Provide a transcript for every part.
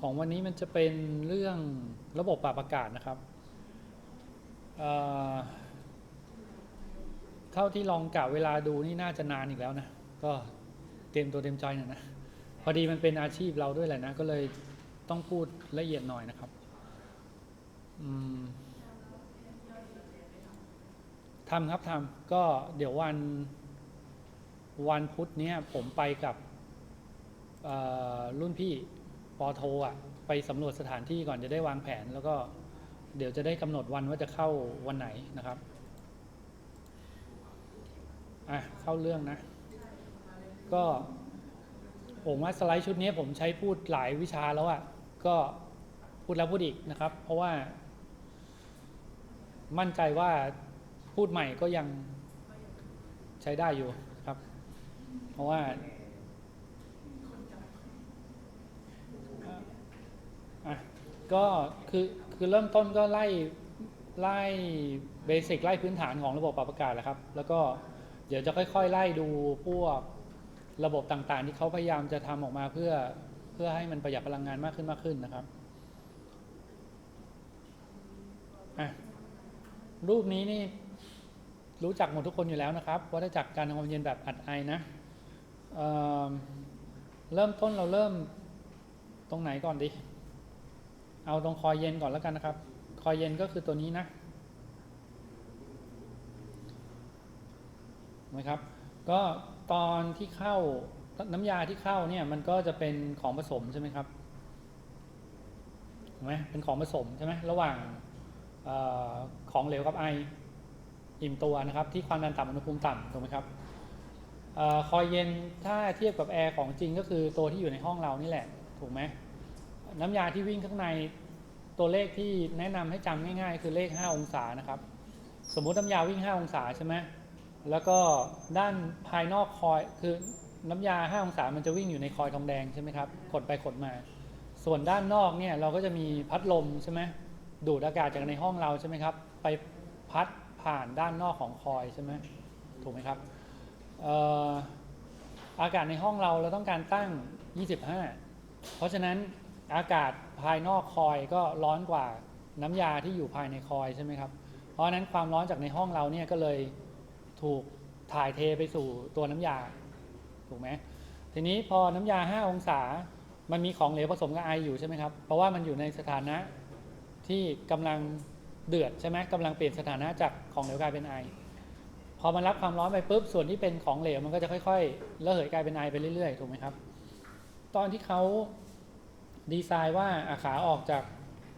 ของวันนี้มันจะเป็นเรื่องระบบปรับอากาศนะครับ เท่าที่ลองกะเวลาดูนี่น่าจะนานอีกแล้วนะ ก็เตรียมตัวเตรียมใจหน่อยนะ พอดีมันเป็นอาชีพเราด้วยแหละนะ ก็เลยต้องพูดละเอียดหน่อยนะครับทำครับทำก็เดี๋ยววันวันพุธเนี้ยผมไปกับรุ่นพี่ ปอโทอะไปสำรวจสถานที่ก่อนจะได้วางแผน แล้วก็เดี๋ยวจะได้กำหนดวันว่าจะเข้าวันไหนนะครับอะเข้าเรื่องนะ ก็ผมว่าสไลด์ชุดนี้ผมใช้พูดหลายวิชาแล้วอะ่ะก็พูดแล้วพูดอีกนะครับ เพราะว่า มั่นใจว่าพูดใหม่ก็ยังใช้ได้อยู่ครับ เพราะว่า อะ ก็คือคือเริ่มต้นก็ไล่ไล่เบสิกไล่พื้นฐานของระบบปรับอากาศแหละครับ แล้วก็เดี๋ยวจะค่อย ๆ ไล่ดูพวกระบบต่างๆ ที่เขาพยายามจะทำออกมาเพื่อเพื่อให้มันประหยัดพลังงานมากขึ้นมากขึ้นนะครับอะรูปนี้นี่รู้จักหมดทุกคนอยู่แล้วนะครับวัฏจักรการทำความเย็นแบบอัดไอนะเอเริ่มต้นเราเริ่มตรงไหนก่อนดี เอาตรงคอยเย็นก่อนแล้วกันนะครับ คอยเย็นก็คือตัวนี้นะนไหมครับ ก็ตอนที่เข้าน้ำยาที่เข้าเนี่ยมันก็จะเป็นของผสมใช่ไหมครับเห็นไหมเป็นของผสมใช่ไหมระหว่างออของเหลวกับไออิ่มตัวนะครับ ที่ความดันต่ำอุณหภูมิต่ำถูกไหมครับออคอยเย็นถ้าเทียบกับแอร์ของจริงก็คือตัวที่อยู่ในห้องเรานี่แหละ ถูกไหม น้ำยาที่วิ่งข้างในตัวเลขที่แนะนำให้จำง่าย ๆ คือเลข 5 องศานะครับ สมมุติน้ำยาวิ่ง 5 องศาใช่ไหมแล้วก็ด้านภายนอกคอยคือน้ำยา 5 องศามันจะวิ่งอยู่ในคอยทองแดงใช่ไหมครับกดไปกดมา ส่วนด้านนอกเนี่ยเราก็จะมีพัดลมใช่ไหมดูดอากาศจากในห้องเราใช่ไหมครับ ไปพัดผ่านด้านนอกของคอยใช่ไหมถูกไหมครับเอ่ออากาศในห้องเราเราต้องการตั้ง 25 เพราะฉะนั้น อากาศภายนอกคอยก็ร้อนกว่าน้ำยาที่อยู่ภายในคอยใช่ไหมครับ เพราะฉะนั้นความร้อนจากในห้องเราเนี่ยก็เลยถูกถ่ายเทไปสู่ตัวน้ำยาถูกไหมทีนี้พอน้ำยา 5 องศา มันมีของเหลวผสมกับไออยู่ใช่ไหมครับ เพราะว่ามันอยู่ในสถานะที่กำลังเดือดใช่ไหมกำลังเปลี่ยนสถานะจากของเหลวกลายเป็นไอ พอมันรับความร้อนไปปุ๊บส่วนที่เป็นของเหลวมันก็จะค่อยๆระเหยกลายเป็นไอไปเรื่อยๆถูกไหมครับ ตอนที่เขา ดีไซน์ว่าอะขาออกจาก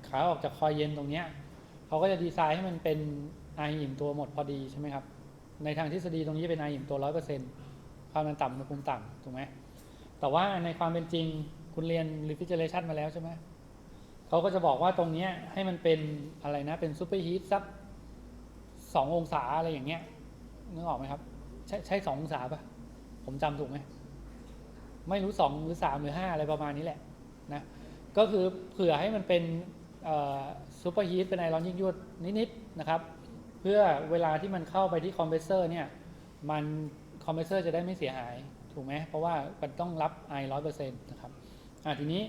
ขาออกจากคอยเย็นตรงเนี้ยเขาก็จะดีไซน์ให้มันเป็นไออิ่มตัวหมดพอดีใช่ไหมครับ ในทางทฤษฎีตรงนี้เป็นไออิ่มตัวร้อยเปอร์เซ็นต์ความมันต่ำอุณหภูมิต่ำถูกไหมแต่ว่าในความเป็นจริงคุณเรียน refrigeration มาแล้วใช่ไหมเขาก็จะบอกว่าตรงเนี้ยให้มันเป็นอะไรนะเป็นซูเปอร์ฮีทสักสององศาอะไรอย่างเงี้ยนึกออกไหมครับ ใช่ใช่สององศาปะผมจำถูกไหมไม่รู้สองหรือสามหรือห้าอะไรประมาณนี้แหละนะ ก็คือเผื่อให้มันเป็นซูเปอร์ฮีทเป็นไอร้อนยิ่งยวดนิดๆนะครับ เพื่อเวลาที่มันเข้าไปที่คอมเพรสเซอร์เนี่ยมันคอมเพรสเซอร์จะได้ไม่เสียหายถูกไหมเพราะว่ามันต้องรับไอร้อยเปอร์เซ็นต์นะครับอะทีนี้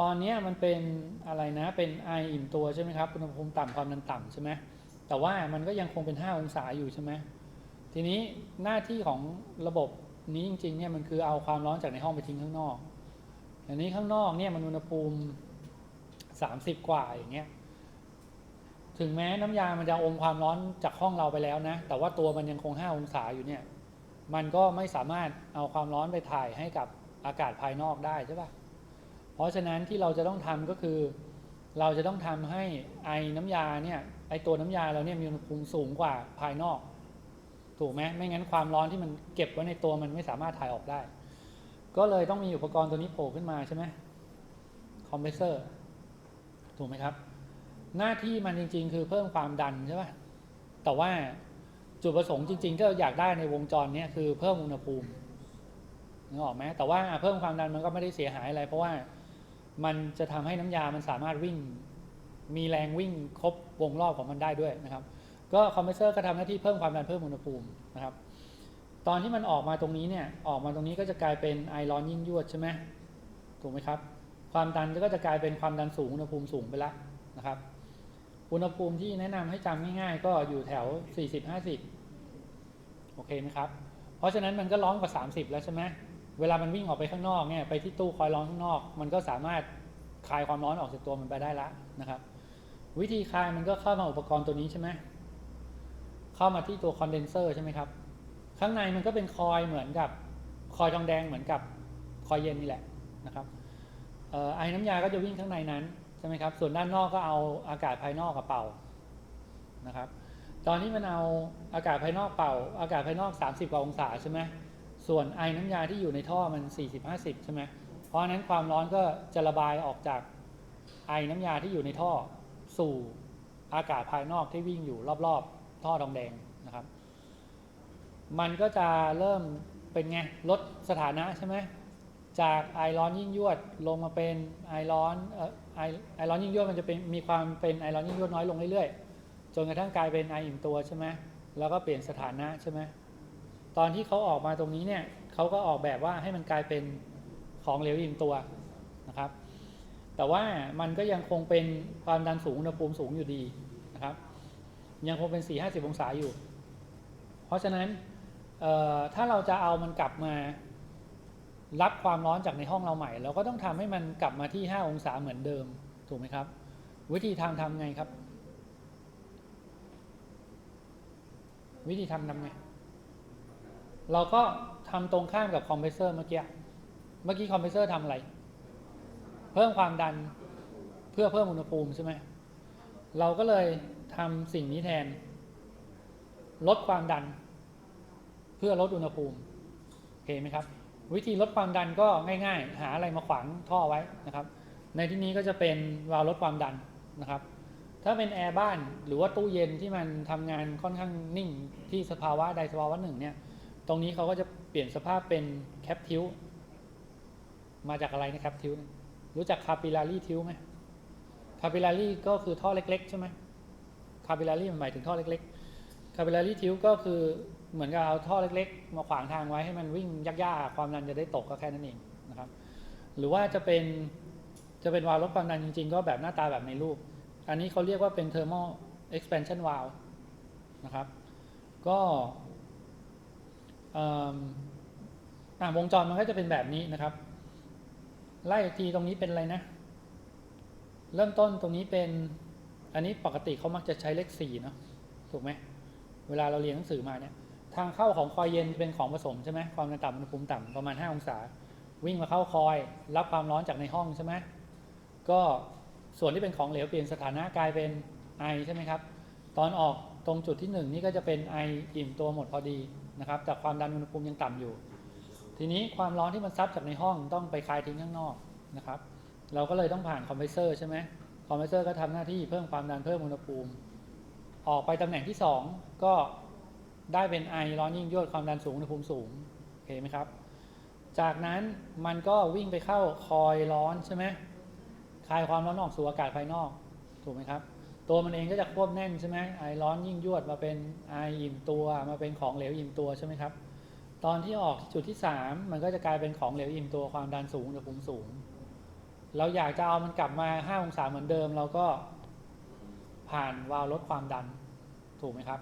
ตอนเนี้ยมันเป็นอะไรนะเป็นไออิ่มตัวใช่ไหมครับอุณหภูมิต่ำความดันต่ำใช่ไหมแต่ว่ามันก็ยังคงเป็น 5 องศาอยู่ใช่ไหมทีนี้หน้าที่ของระบบนี้จริงๆเนี่ยมันคือเอาความร้อนจากในห้องไปทิ้งข้างนอก อันนี้ข้างนอกเนี่ยมันอุณหภูมิ 30 กว่าอย่างเงี้ย ถึงแม้น้ำยามันจะอมความร้อนจากห้องเราไปแล้วนะ แต่ว่าตัวมันยังคง 5 องศาอยู่เนี่ย มันก็ไม่สามารถเอาความร้อนไปถ่ายให้กับอากาศภายนอกได้ใช่ปะเพราะฉะนั้นที่เราจะต้องทำก็คือ เราจะต้องทำให้ไอ้น้ำยาเนี่ยไอ้ตัวน้ำยาเราเนี่ยมีอุณหภูมิสูงกว่าภายนอก ถูกไหมไม่งั้นความร้อนที่มันเก็บไว้ในตัวมันไม่สามารถถ่ายออกได้ ก็เลยต้องมีอุปกรณ์ตัวนี้โผล่ขึ้นมาใช่ไหมคอมเพรสเซอร์ถูกไหมครับ หน้าที่มันจริง ๆ คือเพิ่มความดันใช่ป่ะแต่ว่าจุดประสงค์จริง ๆ ก็อยากได้ในวงจรเนี้ยคือเพิ่มอุณหภูมินึกออกไหมแต่ว่าเพิ่มความดันมันก็ไม่ได้เสียหายอะไร เพราะว่ามันจะทำให้น้ำยามันสามารถวิ่ง มีแรงวิ่งครบวงรอบของมันได้ด้วยนะครับ ก็คอมเพรสเซอร์ก็ทำหน้าที่เพิ่มความดันเพิ่มอุณหภูมินะครับ ตอนที่มันออกมาตรงนี้เนี่ย ออกมาตรงนี้ก็จะกลายเป็นไอร้อนยิ่งยวดใช่ไหมถูกไหมครับ ความดันก็จะกลายเป็นความดันสูงอุณหภูมิสูงไปแล้วนะครับ อุณหภูมิที่แนะนำให้จำง่ายๆ ก็อยู่แถว 40-50 โอเคไหมครับ เพราะฉะนั้นมันก็ร้อนกว่า 30 แล้วใช่ไหมเวลามันวิ่งออกไปข้างนอกเนี่ยไปที่ตู้คอยร้อนข้างนอก มันก็สามารถคลายความร้อนออกจากตัวมันไปได้ละนะครับ วิธีคลายมันก็เข้ามาอุปกรณ์ตัวนี้ใช่ไหมเข้ามาที่ตัวคอนเดนเซอร์ใช่ไหมครับ ข้างในมันก็เป็นคอยเหมือนกับคอยทองแดงเหมือนกับคอยเย็นนี่แหละนะครับออไอ้น้ำยาก็จะวิ่งข้างในนั้นใช่ไหมครับส่วนด้านนอกก็เอาอากาศภายนอกกับเป่านะครับ ตอนที่มันเอาอากาศภายนอกเป่า อากาศภายนอก 30กว่าองศาใช่ไหมส่วนไอ้น้ำยาที่อยู่ในท่อมัน 40-50ใช่ไหมเพราะฉะนั้นความร้อนก็จะระบายออกจากไอ้น้ำยาที่อยู่ในท่อสู่อากาศภายนอกที่วิ่งอยู่รอบๆ ท่อทองแดง มันก็จะเริ่มเป็นไงลดสถานะใช่ไหมจากไอร้อนยิ่งยวดลงมาเป็นไอร้อนไอไอร้อนยิ่งยวดมันจะเป็นมีความเป็นไอร้อนยิ่งยวดน้อยลงเรื่อยๆจนกระทั่งกลายเป็นไออิ่มตัวใช่ไหมแล้วก็เปลี่ยนสถานะใช่ไหมตอนที่เขาออกมาตรงนี้เนี่ยเขาก็ออกแบบว่าให้มันกลายเป็นของเหลวอิ่มตัวนะครับ แต่ว่ามันก็ยังคงเป็นความดันสูงอุณหภูมิสูงอยู่ดีนะครับ ยังคงเป็น 4-50 องศาอยู่ เพราะฉะนั้น ถ้าเราจะเอามันกลับมารับความร้อนจากในห้องเราใหม่ เราก็ต้องทำให้มันกลับมาที่ 5 องศาเหมือนเดิม ถูกไหมครับ วิธีทำทำไงครับ วิธีทำทำไง เราก็ทำตรงข้ามกับคอมเพรสเซอร์เมื่อกี้ เมื่อกี้คอมเพรสเซอร์ทำอะไร เพิ่มความดันเพื่อเพิ่มอุณหภูมิใช่ไหม เราก็เลยทำสิ่งนี้แทน ลดความดัน เพื่อลดอุณหภูมิโอเคไหมครับ วิธีลดความดันก็ง่าย ๆ หาอะไรมาขวางท่อไว้นะครับ ในที่นี้ก็จะเป็นวาล์วลดความดันนะครับ ถ้าเป็นแอร์บ้านหรือว่าตู้เย็นที่มันทำงานค่อนข้างนิ่งที่สภาวะใดสภาวะหนึ่งเนี่ยตรงนี้เขาก็จะเปลี่ยนสภาพเป็นแคปทิวมาจากอะไรนะครับทิวรู้จักคาปิลารีทิวไหมคาปิลารีก็คือท่อเล็ก ๆ ใช่ไหมคาปิลารีมันหมายถึงท่อเล็กๆคาปิลารีทิวก็คือ เหมือนกับเอาท่อเล็กๆ มาขวางทางไว้ให้มันวิ่งยากๆ ความดันจะได้ตกก็แค่นั้นเองนะครับ หรือว่าจะเป็นจะเป็นวาล์วลดความดันจริงๆ ก็แบบหน้าตาแบบในรูป อันนี้เขาเรียกว่าเป็น thermal expansion valve นะครับ ก็อ่าวงจรมันก็จะเป็นแบบนี้นะครับ ไล่ทีตรงนี้เป็นอะไรนะ เริ่มต้นตรงนี้เป็น อันนี้ปกติเขามักจะใช้เลขสี่เนาะ ถูกไหม เวลาเราเรียนหนังสือมาเนี่ย ทางเข้าของคอยเย็นเป็นของผสมใช่ไหมความดันต่ำอุณหภูมิต่ำประมาณ 5 องศา วิ่งมาเข้าคอย รับความร้อนจากในห้องใช่ไหมก็ส่วนที่เป็นของเหลวเปลี่ยนสถานะกลายเป็นไอใช่ไหมครับ ตอนออกตรงจุดที่หนึ่งนี่ก็จะเป็นไออิ่มตัวหมดพอดีนะครับจากความดันอุณหภูมิยังต่ำอยู่ ทีนี้ความร้อนที่มันซับจากในห้องต้องไปคายทิ้งข้างนอกนะครับ เราก็เลยต้องผ่านคอมเพรสเซอร์ใช่ไหมคอมเพรสเซอร์ก็ทำหน้าที่เพิ่มความดันเพิ่มอุณหภูมิ ออกไปตำแหน่งที่ 2 ก็ ได้เป็นไอร้อนยิ่งยวดความดันสูงอุณหภูมิสูงโอเคไหมครับ จากนั้นมันก็วิ่งไปเข้าคอยร้อนใช่ไหมคายความร้อนออกสู่อากาศภายนอกถูกไหมครับตัวมันเองก็จะควบแน่นใช่ไหมไอร้อนยิ่งยวดมาเป็นไออิ่มตัวมาเป็นของเหลวอิ่มตัวใช่ไหมครับ ตอนที่ออกจุดที่ 3 มันก็จะกลายเป็นของเหลวอิ่มตัวความดันสูงอุณหภูมิสูง เราอยากจะเอามันกลับมา5องศาเหมือนเดิม เราก็ผ่านวาล์วลดความดันถูกไหมครับ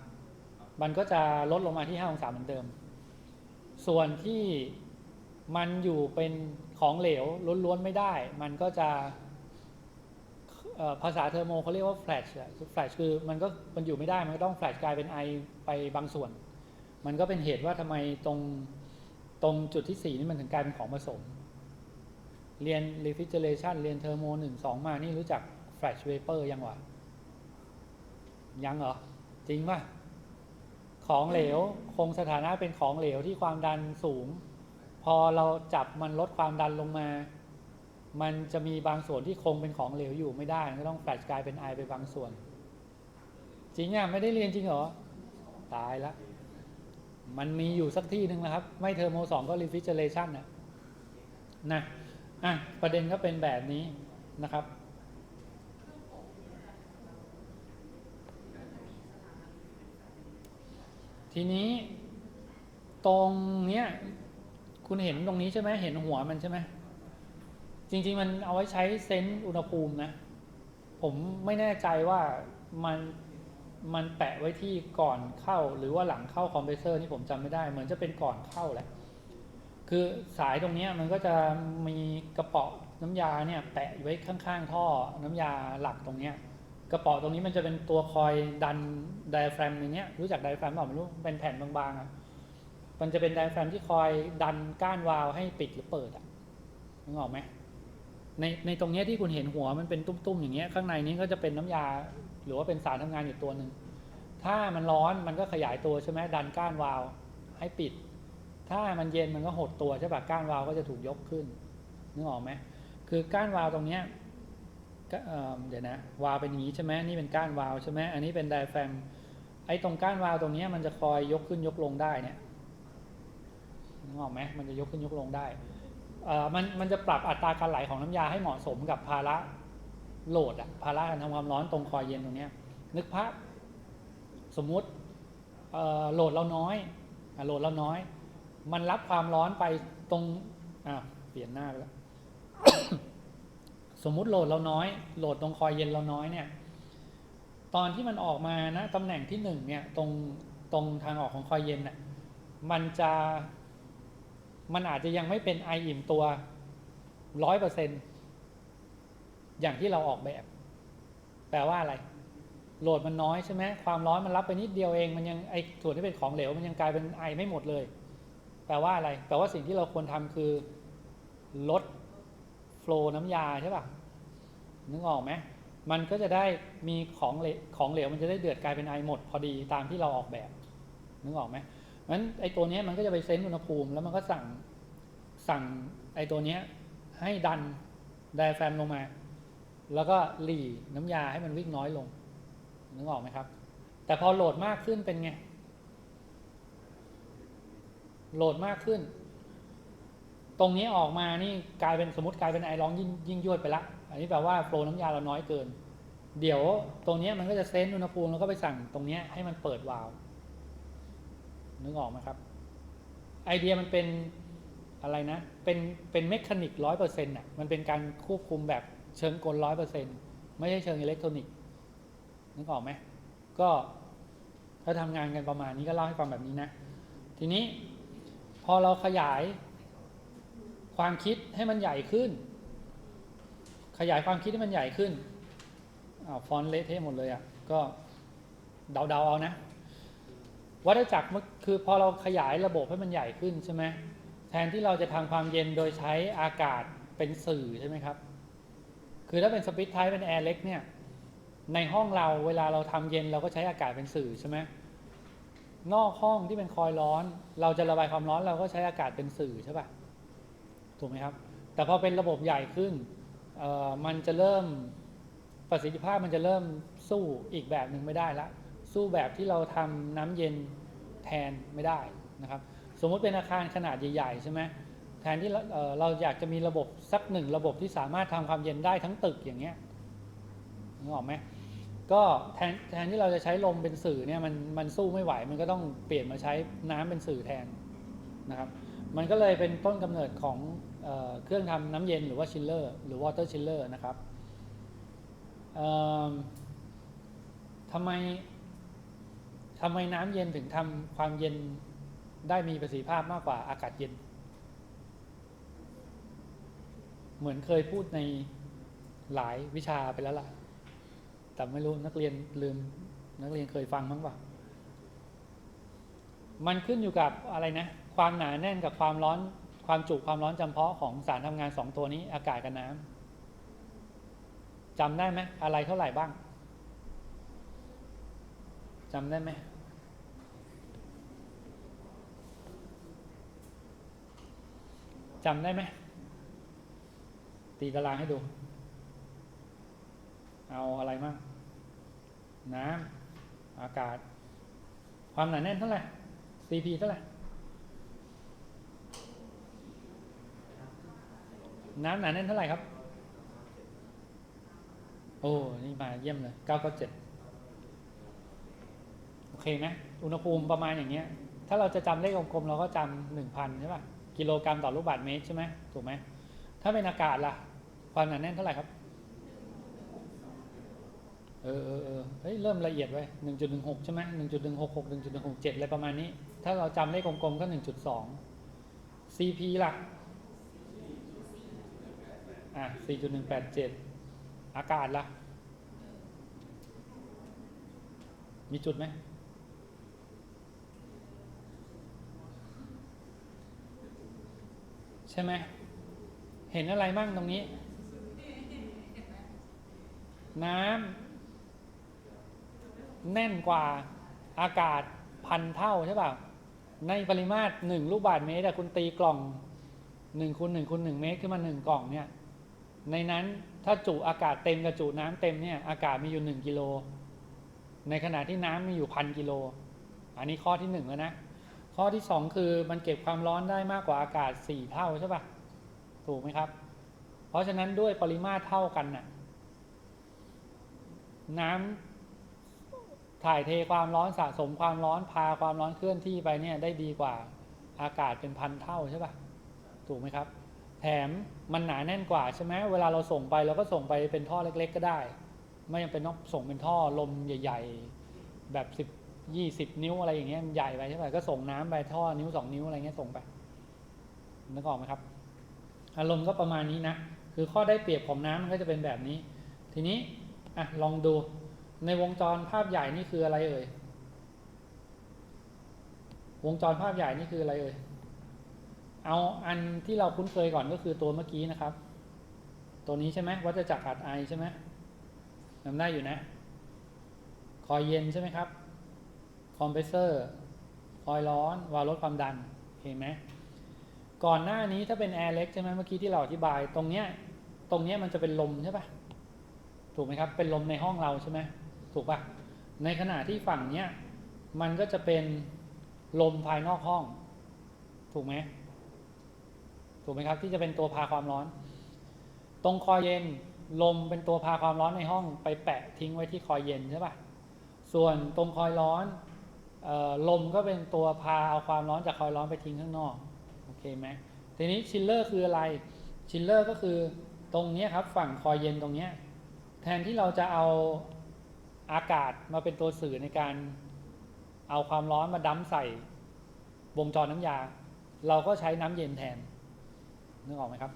มันก็จะลดลงมาที่ 5 องศาเหมือนเดิม ส่วนที่มันอยู่เป็นของเหลวล้วนๆไม่ได้ มันก็จะภาษาเทอร์โมเขาเรียกว่าแฟลชแฟลชคือมันก็มันอยู่ไม่ได้ มันก็ต้องแฟลชกลายเป็นไอไปบางส่วน มันก็เป็นเหตุว่าทำไมตรงตรงจุดที่ 4 นี่มันถึงกลายเป็นของผสม เรียน refrigeration เรียนเทอร์โมหนึ่งสองมานี่รู้จัก flash vapor ยังวะยังเหรอ จริงป่ะ ของเหลวคงสถานะเป็นของเหลวที่ความดันสูง พอเราจับมันลดความดันลงมา มันจะมีบางส่วนที่คงเป็นของเหลวอยู่ไม่ได้ก็ต้องแฟลชกลายเป็นไอไปบางส่วน จริงอะไม่ได้เรียนจริงเหรอ ตายละ มันมีอยู่สักที่หนึ่งนะครับ ไม่เทอร์โมสองก็ refrigeration นะนะอะประเด็นก็เป็นแบบนี้นะครับ ทีนี้ตรงเนี้ยคุณเห็นตรงนี้ใช่ไหมเห็นหัวมันใช่ไหมจริง ๆ มันเอาไว้ใช้เซนส์อุณหภูมินะ ผมไม่แน่ใจว่ามันมันแปะไว้ที่ก่อนเข้าหรือว่าหลังเข้าคอมเพรสเซอร์นี่ผมจำไม่ได้ เหมือนจะเป็นก่อนเข้าแหละ คือสายตรงนี้มันก็จะมีกระป๋อน้ำยาเนี่ยแปะไว้ข้างๆ ท่อน้ำยาหลักตรงเนี้ย กระเป๋อตรงนี้มันจะเป็นตัวคอยดันไดอะแฟรมอย่างเงี้ยรู้จักไดอะแฟรมเปล่าไม่รู้เป็นแผ่นบางๆอะมันจะเป็นไดอะแฟรมที่คอยดันก้านวาล์วให้ปิดหรือเปิดอะนึกออกไหมในในตรงเนี้ยที่คุณเห็นหัวมันเป็นตุ้มๆอย่างเงี้ยข้างในนี้ก็จะเป็นน้ำยา หรือว่าเป็นสารทำงานอยู่ตัวหนึ่งถ้ามันร้อนมันก็ขยายตัวใช่ไหมดันก้านวาล์วให้ปิด ถ้ามันเย็นมันก็หดตัวใช่ปะก้านวาล์วก็จะถูกยกขึ้นนึกออกไหมคือก้านวาล์วตรงเนี้ย เดี๋ยวนะวาล์วเป็นอย่างนี้ใช่ไหมนี่เป็นก้านวาล์วใช่ไหมอันนี้เป็นไดแฟมไอ้ตรงก้านวาล์วตรงนี้มันจะคอยยกขึ้นยกลงได้เนี่ยนึกออกไหมมันจะยกขึ้นยกลงได้เออมันมันจะปรับอัตราการไหลของน้ำยาให้เหมาะสมกับภาระโหลดอะภาระการทำความร้อนตรงคอยเย็นตรงเนี้ยนึกภาพสมมุติเอ่อโหลดเราน้อยอโหลดเราน้อย มันรับความร้อนไปตรงอ่าเปลี่ยนหน้าไปแล้ว สมมุติโหลดเราน้อย โหลดตรงคอยเย็นเราน้อยเนี่ย ตอนที่มันออกมานะตำแหน่งที่หนึ่งเนี่ยตรงตรงทางออกของคอยเย็นน่ะมันจะมันอาจจะยังไม่เป็นไออิ่มตัวร้อยเปอร์เซ็นอย่างที่เราออกแบบ แปลว่าอะไร โหลดมันน้อยใช่ไหมความร้อนมันรับไปนิดเดียวเองมันยังไอส่วนที่เป็นของเหลว มันยังกลายเป็นไอไม่หมดเลย แปลว่าอะไร แปลว่าสิ่งที่เราควรทำคือ ลด ลว์น้ำยาใช่ป่ะนึกออกไหมมันก็จะได้มีของเหลวของเหลวมันจะได้เดือดกลายเป็นไอหมด พอดีตามที่เราออกแบบนึกออกไหมงั้นไอตัวนี้มันก็จะไปเซนส์อุณหภูมิแล้วมันก็สั่งสั่งไอตัวนี้ให้ดันไดแฟมลงมา แล้วก็หลีน้ำยาให้มันวิ่งน้อยลงนึกออกไหมครับ แต่พอโหลดมากขึ้นเป็นไงโหลดมากขึ้น ตรงนี้ออกมานี่กลายเป็นสมมติกลายเป็นไอร้องยิ่งยิ่งยวดไปละ อันนี้แปลว่าโฟล์น้ำยาเราน้อยเกิน เดี๋ยวตรงนี้มันก็จะเซนส์อุณหภูมิแล้วก็ไปสั่งตรงนี้ให้มันเปิดวาล์วนึกออกไหมครับ ไอเดียมันเป็นอะไรนะ เป็นเป็นเมคานิกร้อยเปอร์เซ็นต์อะมันเป็นการควบคุมแบบเชิงกลร้อยเปอร์เซ็นต์ไม่ใช่เชิงอิเล็กทรอนิกส์นึกออกไหมก็ถ้าทำงานกันประมาณนี้ก็เล่าให้ฟังแบบนี้นะ ทีนี้พอเราขยาย ความคิดให้มันใหญ่ขึ้น ขยายความคิดให้มันใหญ่ขึ้นอ้าวฟอนต์เละเทะหมดเลยอะ่ะก็เดาๆเอานะวัฏจักรมันคือพอเราขยายระบบให้มันใหญ่ขึ้นใช่ไหมแทนที่เราจะทำความเย็นโดยใช้อากาศเป็นสื่อใช่ไหมครับ คือถ้าเป็นสปิทไทป์เป็นแอร์เล็กเนี่ย ในห้องเราเวลาเราทำเย็นเราก็ใช้อากาศเป็นสื่อใช่ไหมนอกห้องที่เป็นคอยร้อน เราจะระบายความร้อนเราก็ใช้อากาศเป็นสื่อใช่ปะ ถูกไหมครับ แต่พอเป็นระบบใหญ่ขึ้นมันจะเริ่มประสิทธิภาพมันจะเริ่มสู้อีกแบบหนึ่งไม่ได้ละสู้แบบที่เราทำน้ำเย็นแทนไม่ได้นะครับ สมมติเป็นอาคารขนาดใหญ่ๆใช่ไหมแทนที่เราอยากจะมีระบบสักหนึ่งระบบที่สามารถทำความเย็นได้ทั้งตึกอย่างเงี้ยนึกออกไหมก็แทนแทนที่เราจะใช้ลมเป็นสื่อเนี่ยมันมันสู้ไม่ไหวมันก็ต้องเปลี่ยนมาใช้น้ำเป็นสื่อแทนนะครับ มันก็เลยเป็นต้นกำเนิดของ เครื่องทำน้ำเย็นหรือว่าชิลเลอร์หรือวอเตอร์ชิลเลอร์นะครับเอิ่มทำไมทำไมน้ำเย็นถึงทำความเย็นได้มีประสิทธิภาพมากกว่าอากาศเย็น เหมือนเคยพูดในหลายวิชาไปแล้วล่ะ แต่ไม่รู้นักเรียนลืมนักเรียนเคยฟังมั้งปะมันขึ้นอยู่กับอะไรนะ ความหนาแน่นกับความร้อน ความจุความร้อนจำเพาะของสารทำงานสองตัวนี้ อากาศกับน้ำจำได้ไหมอะไรเท่าไหร่บ้างจำได้ไหมจำได้ไหมตีตารางให้ดู เอาอะไรมั่งน้ำอากาศ ความหนาแน่นเท่าไหร่ CP เท่าไหร่ น้ำหนาแน่นเท่าไหร่ครับ โอ้ นี่มาเยี่ยมเลย997โอเคไหมอุณหภูมิประมาณอย่างเงี้ย ถ้าเราจะจำเลขกลมๆเราก็จำ1,000ใช่ป่ะ กิโลกรัมต่อลูกบาศก์เมตรใช่ไหมถูกไหม ถ้าเป็นอากาศล่ะ ความหนาแน่นเท่าไหร่ครับ เออเออเออเฮ้ย เริ่มละเอียดไว้หนึ่งจุดหนึ่งหกใช่ไหมหนึ่งจุดหนึ่งหกหกหนึ่งจุดหนึ่งหกเจ็ดอะไรประมาณนี้ ถ้าเราจำเลขกลมๆก็หนึ่งจุดสอง CP ล่ะ อะสี่จุดหนึ่งแปดเจ็ดอากาศล่ะ มีจุดไหมใช่ไหม เห็นอะไรมั่งตรงนี้ น้ำแน่นกว่าอากาศพันเท่าใช่ป่ะ ในปริมาตรหนึ่งลูกบาศก์เมตรอะคุณตีกล่องหนึ่งคูณหนึ่งคูณหนึ่งเมตรขึ้นมาหนึ่งกล่องเนี่ย ในนั้นถ้าจุอากาศเต็มกับจุน้ำเต็มเนี่ยอากาศมีอยู่หนึ่งกิโล ในขณะที่น้ำมีอยู่พันกิโล อันนี้ข้อที่หนึ่งแล้วนะ ข้อที่สองคือมันเก็บความร้อนได้มากกว่าอากาศสี่เท่าใช่ปะถูกไหมครับ เพราะฉะนั้นด้วยปริมาตรเท่ากันน่ะน้ำถ่ายเทความร้อนสะสมความร้อนพาความร้อนเคลื่อนที่ไปเนี่ยได้ดีกว่าอากาศเป็นพันเท่าใช่ปะถูกไหมครับ แถมมันหนาแน่นกว่าใช่ไหมเวลาเราส่งไปเราก็ส่งไปเป็นท่อเล็ก ๆ ก็ได้ ไม่จำเป็นต้องส่งเป็นท่อลมใหญ่ ๆ แบบสิบยี่สิบนิ้วอะไรอย่างเงี้ยมันใหญ่ไปใช่ไหมก็ส่งน้ำไปท่อนิ้วสองนิ้วอะไรเงี้ยส่งไปนึกออกไหมครับ อารมณ์ก็ประมาณนี้นะคือข้อได้เปรียบของน้ำมันก็จะเป็นแบบนี้ ทีนี้อะลองดูในวงจรภาพใหญ่นี่คืออะไรเอ่ย วงจรภาพใหญ่นี่คืออะไรเอ่ย เอาอันที่เราคุ้นเคยก่อนก็คือตัวเมื่อกี้นะครับ ตัวนี้ใช่ไหมวัฏจักรอัดไอใช่ไหมจำได้อยู่นะ คอยเย็นใช่ไหมครับ คอมเพรสเซอร์ คอยร้อน วาล์วลดความดัน เห็นไหม ก่อนหน้านี้ถ้าเป็นแอร์เล็กใช่ไหมเมื่อกี้ที่เราอธิบาย ตรงเนี้ย ตรงเนี้ยมันจะเป็นลมใช่ปะถูกไหมครับ เป็นลมในห้องเราใช่ไหมถูกปะในขณะที่ฝั่งเนี้ย มันก็จะเป็นลมภายนอกห้อง ถูกไหม ถูกไหมครับที่จะเป็นตัวพาความร้อน ตรงคอยเย็นลมเป็นตัวพาความร้อนในห้องไปแปะทิ้งไว้ที่คอยเย็นใช่ปะส่วนตรงคอยร้อนออลมก็เป็นตัวพาเอาความร้อนจากคอยร้อนไปทิ้งข้างนอกโอเคไหมทีนี้ชิลเลอร์คืออะไรชิลเลอร์ก็คือตรงนี้ครับฝั่งคอยเย็นตรงนี้แทนที่เราจะเอาอากาศมาเป็นตัวสื่อในการเอาความร้อนมาดั้มใส่วงจรน้ำยา เราก็ใช้น้ำเย็นแทน นึกออกไหมครับ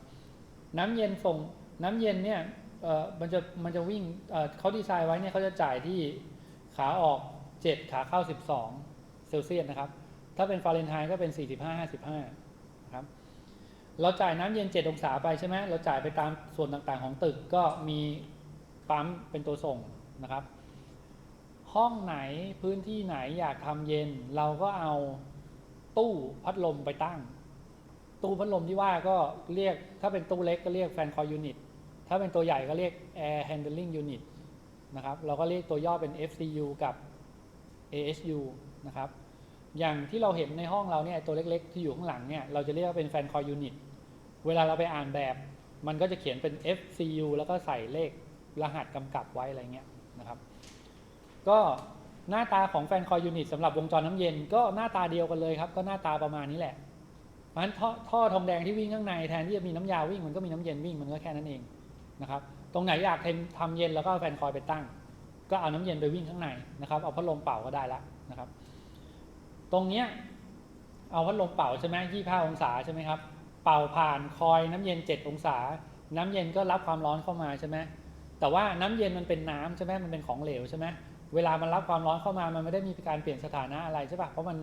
น้ำเย็นส่งน้ำเย็นเนี่ยเออมันจะมันจะวิ่งเออเขาดีไซน์ไว้เนี่ยเขาจะจ่ายที่ขาออก 7 ขาเข้า 12 เซลเซียสนะครับ ถ้าเป็นฟาเรนไฮต์ก็เป็น 45 55นะครับเราจ่ายน้ำเย็น 7 องศาไปใช่ไหมเราจ่ายไปตามส่วนต่างๆของตึกก็มีปั๊มเป็นตัวส่งนะครับ ห้องไหนพื้นที่ไหนอยากทำเย็น เราก็เอาตู้พัดลมไปตั้ง ตู้พัดลมที่ว่าก็เรียกถ้าเป็นตู้เล็กก็เรียกแฟนคอยยูนิตถ้าเป็นตัวใหญ่ก็เรียก Air Handling Unit นะครับเราก็เรียกตัวย่อเป็น FCU กับ ASU นะครับอย่างที่เราเห็นในห้องเราเนี่ยตัวเล็กๆ ที่อยู่ข้างหลังเนี่ยเราจะเรียกว่าเป็นแฟนคอยยูนิตเวลาเราไปอ่านแบบ มันก็จะเขียนเป็น FCU แล้วก็ใส่เลขรหัสกำกับไว้อะไรเงี้ยนะครับ ก็หน้าตาของแฟนคอยยูนิตสำหรับวงจรน้ำเย็นก็หน้าตาเดียวกันเลยครับ ก็หน้าตาประมาณนี้แหละ เพราะฉะนั้นท่อท่อทองแดงที่วิ่งข้างในแทนที่จะมีน้ำยาวิ่งมันก็มีน้ำเย็นวิ่งมันก็แค่นั้นเองนะครับตรงไหนอยากทำเย็นแล้วก็แฟนคอยไปตั้ง ก็เอาน้ำเย็นไปวิ่งข้างในนะครับเอาพัดลมเป่าก็ได้ละนะครับ ตรงเนี้ยเอาพัดลมเป่าใช่ไหมยี่ห้าองศาใช่ไหมครับเป่าผ่านคอยน้ำเย็นเจ็ดองศา น้ำเย็นก็รับความร้อนเข้ามาใช่ไหมแต่ว่าน้ำเย็นมันเป็นน้ำใช่ไหมมันเป็นของเหลวใช่ไหมเวลามันรับความร้อนเข้ามามันไม่ได้มีการเปลี่ยนสถานะอะไรใช่ปะเพราะมัน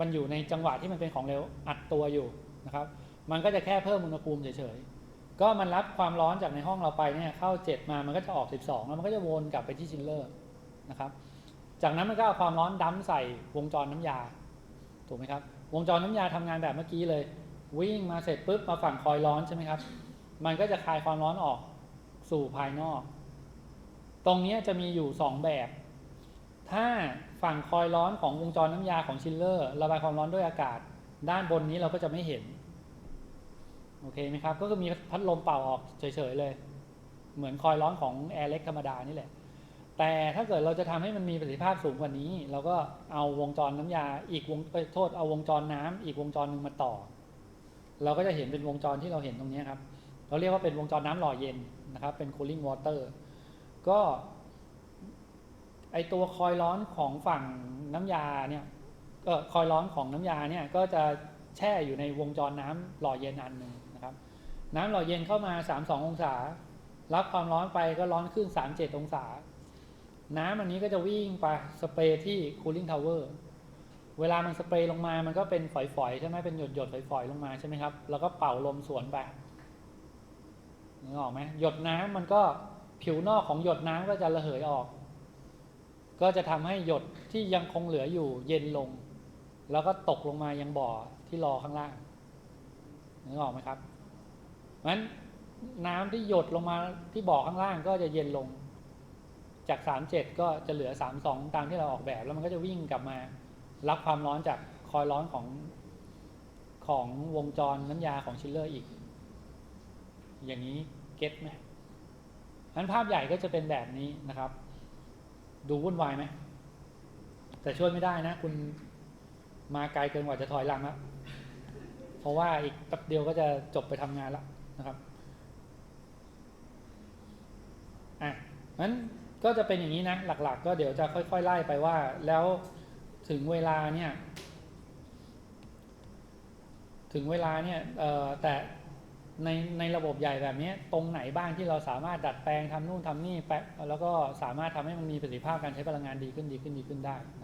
มันอยู่ในจังหวะที่มันเป็นของเหลวอัดตัวอยู่นะครับ มันก็จะแค่เพิ่มอุณหภูมิเฉยๆ ก็มันรับความร้อนจากในห้องเราไปเนี่ยเข้า 7 มามันก็จะออก 12 แล้วมันก็จะวนกลับไปที่ชิลเลอร์นะครับ จากนั้นมันก็เอาความร้อนดั้มใส่วงจรน้ำยา ถูกไหมครับ วงจรน้ำยาทำงานแบบเมื่อกี้เลย วิ่งมาเสร็จปุ๊บมาฝั่งคอยร้อนใช่ไหมครับ มันก็จะคายความร้อนออกสู่ภายนอก ตรงนี้จะมีอยู่ 2 แบบ ถ้า ฝั่งคอยร้อนของวงจรน้ำยาของชิลเลอร์ระบายความร้อนด้วยอากาศ ด้านบนนี้เราก็จะไม่เห็น โอเคไหมครับ ก็คือมีพัดลมเป่าออกเฉยๆเลย เหมือนคอยร้อนของแอร์เล็กธรรมดานี่แหละ แต่ถ้าเกิดเราจะทำให้มันมีประสิทธิภาพสูงกว่านี้ เราก็เอาวงจรน้ำยา อีกวงโทษเอาวงจรน้ำอีกวงจรหนึ่งมาต่อ เราก็จะเห็นเป็นวงจรที่เราเห็นตรงนี้ครับ เราเรียกว่าเป็นวงจรน้ำหล่อเย็นนะครับ เป็น cooling water ก็ ไอตัวคอยร้อนของฝั่งน้ำยาเนี่ยเออคอยร้อนของน้ำยาเนี่ยก็จะแช่อยู่ในวงจรน้ำหล่อเย็นอันหนึ่งนะครับ น้ำหล่อเย็นเข้ามา 32 องศา รับความร้อนไปก็ร้อนขึ้น 37 องศา น้ำอันนี้ก็จะวิ่งไปสเปรย์ที่ cooling tower เวลามันสเปรย์ลงมา มันก็เป็นฝอยๆ ใช่ไหมเป็นหยดๆ ฝอยๆ ลงมาใช่ไหมครับ แล้วก็เป่าลมสวนไปนึกออกไหมหยดน้ำมันก็ผิวนอกของหยดน้ำก็จะระเหยออก ก็จะทำให้หยดที่ยังคงเหลืออยู่เย็นลง แล้วก็ตกลงมายังบ่อที่รอข้างล่างนึกออกไหมครับงั้นน้ำที่หยดลงมาที่บ่อข้างล่างก็จะเย็นลง จาก37ก็จะเหลือ32ตามที่เราออกแบบ แล้วมันก็จะวิ่งกลับมา รับความร้อนจากคอยร้อนของของวงจรน้ำยาของชิลเลอร์อีก อย่างนี้เก็ตไหมนั้นภาพใหญ่ก็จะเป็นแบบนี้นะครับ ดูวุ่นวายไหม แต่ช่วยไม่ได้นะ คุณมาไกลเกินกว่าจะถอยหลังแล้วเพราะว่าอีกแป๊บเดียวก็จะจบไปทำงานแล้วนะครับอะงั้นก็จะเป็นอย่างนี้นะหลัก ๆ ก็เดี๋ยวจะค่อย ๆ ไล่ไปว่า แล้วถึงเวลาเนี่ย ถึงเวลาเนี่ยแต่ ในในระบบใหญ่แบบนี้ตรงไหนบ้างที่เราสามารถดัดแปลงทำนู่นทำนี่แปะแล้วก็สามารถทำให้มันมีประสิทธิภาพการใช้พลังงานดีขึ้นดีขึ้นดีขึ้นได้น